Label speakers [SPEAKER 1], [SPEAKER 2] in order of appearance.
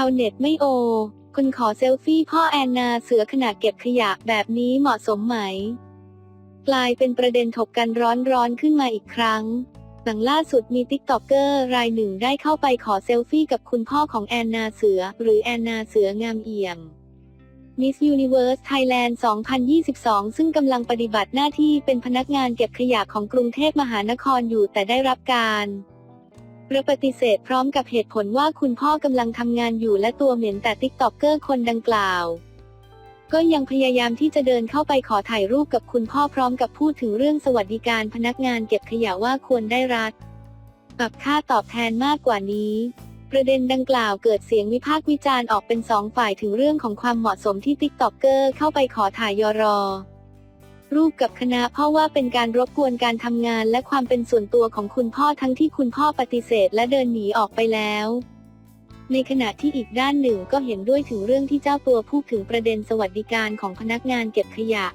[SPEAKER 1] าวเน็ตไม่โอ คุณขอเซลฟี่พ่อแอนนาเสือขณะเก็บขยะแบบนี้เหมาะสมไหม กลายเป็นประเด็นถกกันร้อนๆขึ้นมาอีกครั้งหลังล่าสุดมีติ๊กต็อกเกอร์รายหนึ่งได้เข้าไปขอเซลฟี่กับคุณพ่อของแอนนาเสือ หรือแอนนาเสืองามเอี่ยม Miss Universe Thailand 2022 ซึ่งกำลังปฏิบัติหน้าที่เป็นพนักงานเก็บขยะของกรุงเทพมหานครอยู่แต่ได้รับการ ระปฏิเสธพร้อมกับเหตุผลว่าคุณพ่อกำลังทำงานอยู่และตัวเหม็นแต่ติ๊กต็อกเกอร์คนดังกล่าว ก็ยังพยายามที่จะเดินเข้าไปขอถ่ายรูปกับคุณพ่อพร้อมกับพูดถึงเรื่องสวัสดิการพนักงานเก็บขยะว่าควรได้รับกับค่าตอบแทนมากกว่านี้ประเด็นดังกล่าวเกิดเสียงวิพากษ์วิจารณ์ออกเป็นสองฝ่ายถึงเรื่องของความเหมาะสมที่ติ๊กต็อกเกอร์เข้าไปขอถ่ายยอรอ รูปกับคณะพ่อว่าเป็นการรบกวนการทำงานและความเป็นส่วนตัวของคุณพ่อทั้งที่คุณพ่อปฏิเสธและเดินหนีออกไปแล้วในขณะที่อีกด้านหนึ่งก็เห็นด้วยถึงเรื่องที่เจ้าตัวพูดถึงประเด็นสวัสดิการของพนักงานเก็บขยะ